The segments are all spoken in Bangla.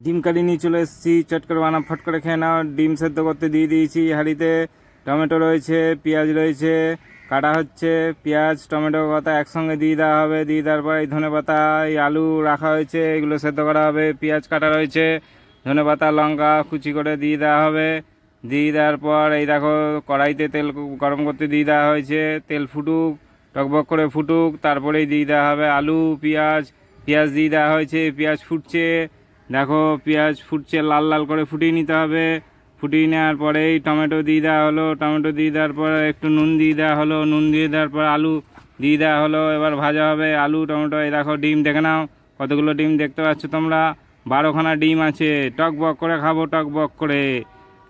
ডিম কারি নিয়ে চলে এসেছি, চট করে বানা ফট করে খেয়ে নাও। ডিম সেদ্ধ করতে দিয়ে দিয়েছি, হাঁড়িতে টমেটো রয়েছে, পেঁয়াজ রয়েছে, কাটা হচ্ছে, পেঁয়াজ, টমেটো কথা একসঙ্গে দিয়ে দেওয়া হবে, দিয়ে দেওয়ার পর এই ধনে পাতা, এই আলু রাখা হয়েছে, এগুলো সেদ্ধ করা হবে, পেঁয়াজ কাটা রয়েছে, ধনে পাতা, লঙ্কা কুচি করে দিয়ে দেওয়া হবে। দিয়ে দেওয়ার পর এই দেখো কড়াইতে তেল গরম করতে দিয়ে দেওয়া হয়েছে, তেল ফুটুক, টকবক করে ফুটুক, তারপরেই দিয়ে দেওয়া হবে আলু, পেঁয়াজ পেঁয়াজ দিয়ে দেওয়া হয়েছে, পেঁয়াজ ফুটছে দেখো, পেঁয়াজ ফুটছে, লাল লাল করে ফুটিয়ে নিতে হবে। ফুটিয়ে নেওয়ার পরেই টমেটো দিয়ে দেওয়া হলো। টমেটো দিয়ে দেওয়ার পর একটু নুন দিয়ে দেওয়া হলো। নুন দিয়ে দেওয়ার পর আলু দিয়ে দেওয়া হলো। এবার ভাজা হবে আলু, টমেটো। এই দেখো, ডিম দেখে নাও, কতগুলো ডিম দেখতে পাচ্ছ তোমরা? বারোখানা ডিম আছে। টক বক করে খাব, টক বক করে।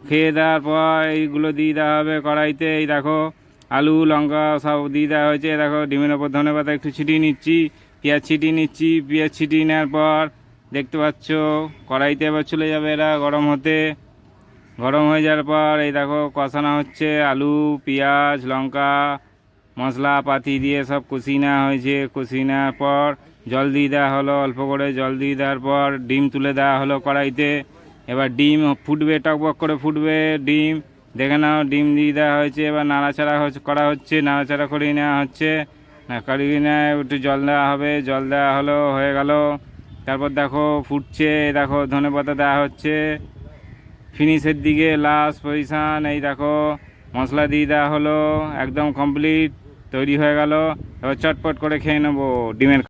খেয়ে দেওয়ার পর এইগুলো দিয়ে দেওয়া হবে কড়াইতে। এই দেখো, আলু, লঙ্কা সব দিয়ে দেওয়া হয়েছে। দেখো, ডিমের ওপর ধনে পাতা একটু ছিটিয়ে নিচ্ছি, পেঁয়াজ ছিটিয়ে নিচ্ছি। পেঁয়াজ ছিটিয়ে নেওয়ার পর দেখতে পাচ্ছ, কড়াইতে এবার চলে যাবে এরা গরম হতে। গরম হয়ে যাওয়ার পর এই দেখো কষানো হচ্ছে আলু, পেঁয়াজ, লঙ্কা, মশলা, পাতি দিয়ে সব নেওয়া হয়েছে। নেওয়ার পর জল দিয়ে দেওয়া হলো, অল্প করে জল দিয়ে দেওয়ার পর ডিম তুলে দেওয়া হলো কড়াইতে। এবার ডিম ফুটবে, টকবক করে ফুটবে ডিম। দেখে নাও, ডিম দিয়ে দেওয়া হয়েছে। এবার নাড়াচাড়া হচ্ছে- করা হচ্ছে, নাড়াচাড়া করিয়ে নেওয়া হচ্ছে। না, করিয়ে নেয় একটু জল দেওয়া হবে। জল দেওয়া হলো, হয়ে গেল। তারপর দেখো ফুটছে, দেখো ধনে পাতা দেওয়া হচ্ছে। ফিনিশের দিকে লাস্ট পজিশান এই দেখো, মশলা দিয়ে দেওয়া হলো, একদম কমপ্লিট তৈরি হয়ে গেল। এবার চটপট করে খেয়ে নেব, ডিমের